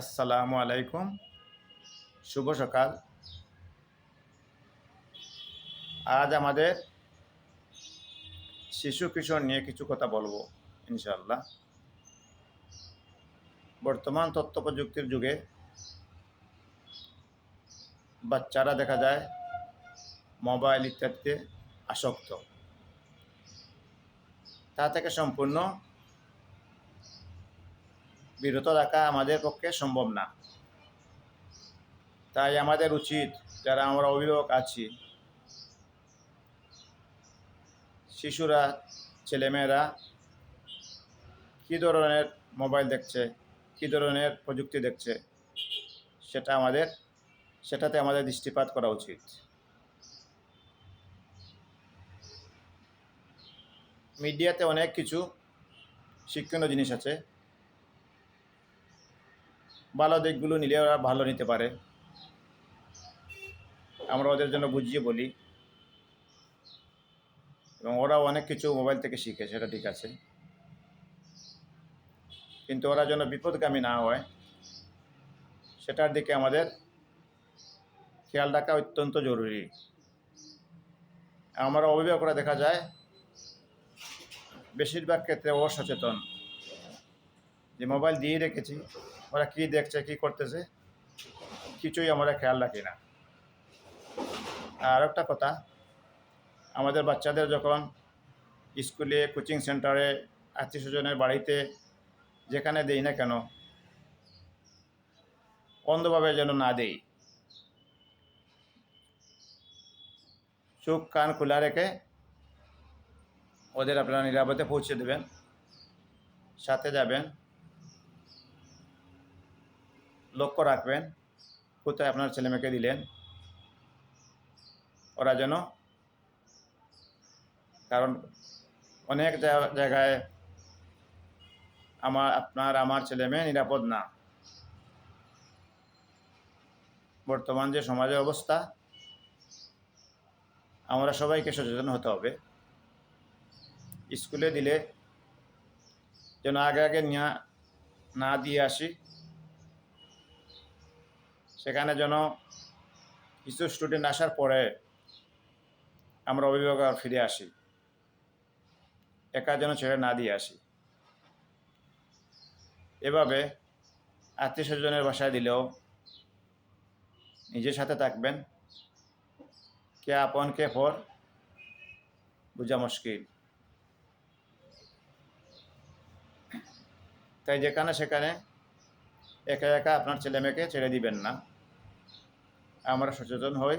আসসালামু আলাইকুম। শুভ সকাল। আজ আমাদের শিশু কিশোর নিয়ে কিছু কথা বলব, ইনশাআল্লাহ। বর্তমান তথ্য প্রযুক্তির যুগে বাচ্চারা দেখা যায় মোবাইল ইত্যাদিতে আসক্ত। তা থেকে সম্পূর্ণ বিরত রাখা আমাদের পক্ষে সম্ভব না। তাই আমাদের উচিত, যারা আমরা অভিভাবক আছি, শিশুরা, ছেলেমেয়েরা, কী ধরনের মোবাইল দেখছে, কী ধরনের প্রযুক্তি দেখছে, সেটা আমাদের, সেটাতে আমাদের দৃষ্টিপাত করা উচিত। মিডিয়াতে অনেক কিছু শিক্ষণীয় জিনিস আছে। ভালো দিকগুলো নিলে ওরা ভালো নিতে পারে। আমরা ওদের জন্য বুঝিয়ে বলি। এবং ওরা অনেক কিছু মোবাইল থেকে শিখে, সেটা ঠিক আছে। কিন্তু ওরা যেন বিপদগামী না হয়, সেটার দিকে আমাদের খেয়াল রাখা অত্যন্ত জরুরি। আমরা অভিভাবকরা দেখা যায়, বেশিরভাগ ক্ষেত্রে অসচেতন। যে মোবাইল দিয়ে রেখেছি ওরা কী দেখছে, কী করতেছে, কিছুই আমরা খেয়াল রাখি না। আর একটা কথা, আমাদের বাচ্চাদের যখন স্কুলে, কোচিং সেন্টারে আত্মীয় স্বজনের বাড়িতে যেখানে দেই না কেন, অন্ধভাবে যেন না দেই, চোখ, কান খোলা রেখে ওদের আপনারা নিরাপদে পৌঁছে দেবেন, সাথে যাবেন লক্ষ্য রাখবেন, কোথায় আপনার ছেলেমেয়েকে দিলেন। ওরা যেন, কারণ অনেক জায়গায় আমার, আপনার, আমার ছেলে মেয়ে নিরাপদ না। বর্তমান যে সমাজের অবস্থা, আমরা সবাইকে সচেতন হতে হবে। স্কুলে দিলে যেন আগে আগে না দিয়ে আসি। সেখানে যেন কিছু স্টুডেন্ট আসার পরে আমরা অভিভাবক আর ফিরে আসি। একা যেন ছেড়ে না দিয়ে আসি। এভাবে আত্মীয় স্বজনের বাসায় দিলেও নিজের সাথে থাকবেন। কে আপন, কে পর বোঝা মুশকিল। তাই যেখানে সেখানে একা একা আপনার ছেলে মেয়েকে ছেড়ে দিবেন না। আমরা সচেতন হই,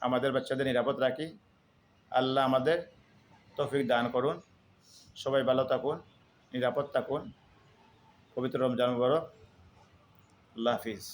আমাদের বাচ্চাদের নিরাপদ রাখি। আল্লাহ আমাদের তৌফিক দান করুন। সবাই ভালো থাকুন, নিরাপদ থাকুন। পবিত্র রমজান মুবারক। আল্লাহ হাফিজ।